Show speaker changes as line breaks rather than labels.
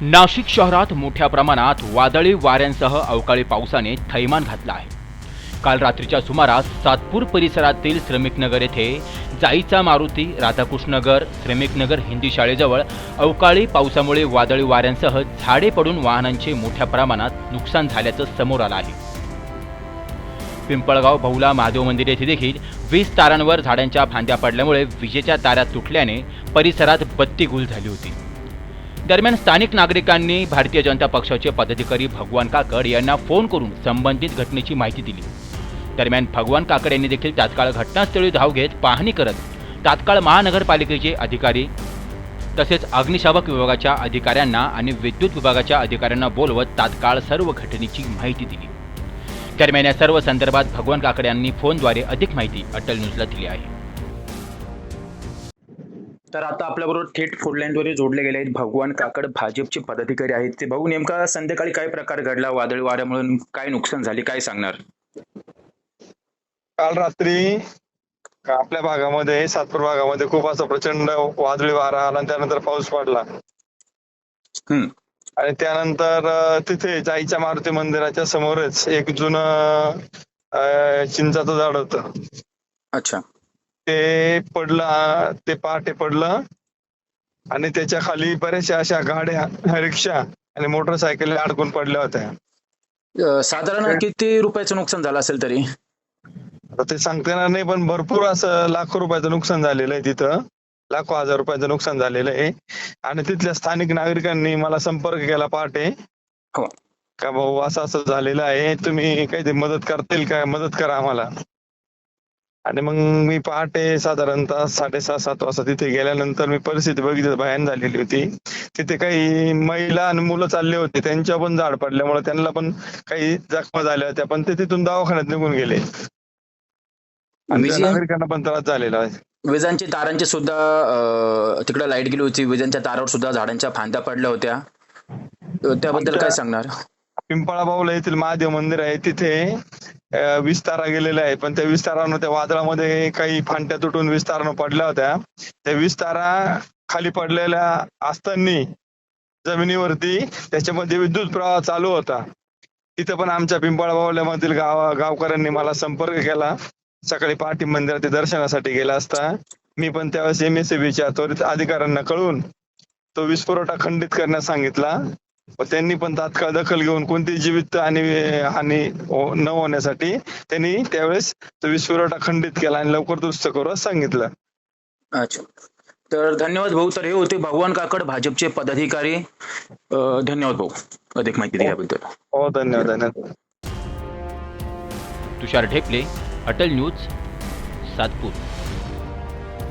नाशिक शहरात मोठ्या प्रमाणात वादळी वाऱ्यांसह अवकाळी पावसाने थैमान घातलं आहे. काल रात्रीच्या सुमारास सातपूर परिसरातील श्रमिकनगर येथे जाईचा मारुती राधाकृष्णनगर श्रमिकनगर हिंदी शाळेजवळ अवकाळी पावसामुळे वादळी वाऱ्यांसह झाडे पडून वाहनांचे मोठ्या प्रमाणात नुकसान झाल्याचं समोर आलं आहे. पिंपळगाव बहुला महादेव मंदिर येथे देखील वीज तारांवर झाडांच्या फांद्या पडल्यामुळे विजेच्या तारा तुटल्याने परिसरात बत्ती गुल झाली होती. दरम्यान स्थानिक नागरिकांनी भारतीय जनता पक्षाचे पदाधिकारी भगवान काकड यांना फोन करून संबंधित घटनेची माहिती दिली. दरम्यान भगवान काकड यांनी देखील तात्काळ घटनास्थळी धाव घेत पाहणी करत तात्काळ महानगरपालिकेचे अधिकारी तसेच अग्निशामक विभागाच्या अधिकाऱ्यांना आणि विद्युत विभागाच्या अधिकाऱ्यांना बोलवत तात्काळ सर्व घटनेची माहिती दिली. दरम्यान या सर्व संदर्भात भगवान काकड यांनी फोनद्वारे अधिक माहिती अटल न्यूजला दिली आहे.
तर आता आपल्याबरोबर थेट फुडलाईनद्वारे जोडले गेले आहेत. भगवान काकड भाजपचे पदाधिकारी आहेत. ते भाऊ नेमका संध्याकाळी काय प्रकार घडला? वादळी वाऱ्यामुळे काय नुकसान झाले? काय सांगणार?
काल रात्री आपल्या भागामध्ये सातपूर भागामध्ये खूप असा प्रचंड वादळी वारा आला आणि त्यानंतर पाऊस पडला.
हम्म.
आणि त्यानंतर तिथे जाईच्या मारुती मंदिराच्या समोरच एक जुनं चिंचाचं झाड होतं.
अच्छा.
ते पडलं ते पहाटे पडलं आणि त्याच्याखाली बऱ्याचशा अशा गाड्या रिक्षा आणि मोटरसायकल अडकून पडल्या होत्या.
साधारण किती रुपयाचं नुकसान झालं असेल तरी?
ते सांगता येणार नाही पण भरपूर असं लाखो रुपयाचं नुकसान झालेलं आहे तिथं. लाखो हजार रुपयाचं नुकसान झालेलं आहे. आणि तिथल्या स्थानिक नागरिकांनी मला संपर्क केला पहाटे.
हो.
का भाऊ असं असं झालेलं आहे. तुम्ही काही मदत करता येईल का? मदत करा आम्हाला. आणि मग मी पहाटे साधारणतः साडेसहा सात वाजता तिथे गेल्यानंतर मी परिस्थिती बघितली. भयान झालेली होती. तिथे काही महिला आणि मुलं चालले होते. त्यांच्या पण झाड पडल्यामुळे त्यांना पण काही जखमा झाल्या होत्या पण ते तिथून दवाखान्यात निघून गेले. आणि नागरिकांना पण त्रास झालेला आहे.
विजांची तारांची सुद्धा तिकडे लाइट गेली होती. विजांच्या तारावर सुद्धा झाडांच्या फांद्या पडल्या होत्या. त्याबद्दल काय सांगणार?
पिंपळा येथील महादेव मंदिर आहे. तिथे विस्तारा गेलेला आहे पण त्या विस्तारानं त्या वादळामध्ये काही फांट्या तुटून विस्तारानं पडल्या होत्या. त्या विस्तारा खाली पडलेल्या असताना जमिनीवरती त्याच्यामध्ये विद्युत प्रवाह चालू होता. तिथं पण आमच्या पिंपळबावल्यामधील गाव गावकऱ्यांनी मला संपर्क केला. सकाळी पहाटे मंदिरात दर्शनासाठी गेला असता. मी पण त्यावेळेस एम एस सी बीच्या त्वरित अधिकाऱ्यांना कळून तो वीज पुरवठा खंडित करण्यास सांगितला. त्यांनी पण तात्काळ दखल घेऊन कोणती जीवित आणि हानी हो- न होण्यासाठी त्यांनी त्यावेळेस तो वीज पुरवठा खंडित केला आणि लवकर दुरुस्त करू असं सांगितलं.
अच्छा. तर धन्यवाद भाऊ. तर हे होते भगवान काकड भाजपचे पदाधिकारी. धन्यवाद भाऊ. अधिक माहिती दिल्याबद्दल
हो धन्यवाद धन्यवाद.
तुषार ढेपले अटल न्यूज सातपूर.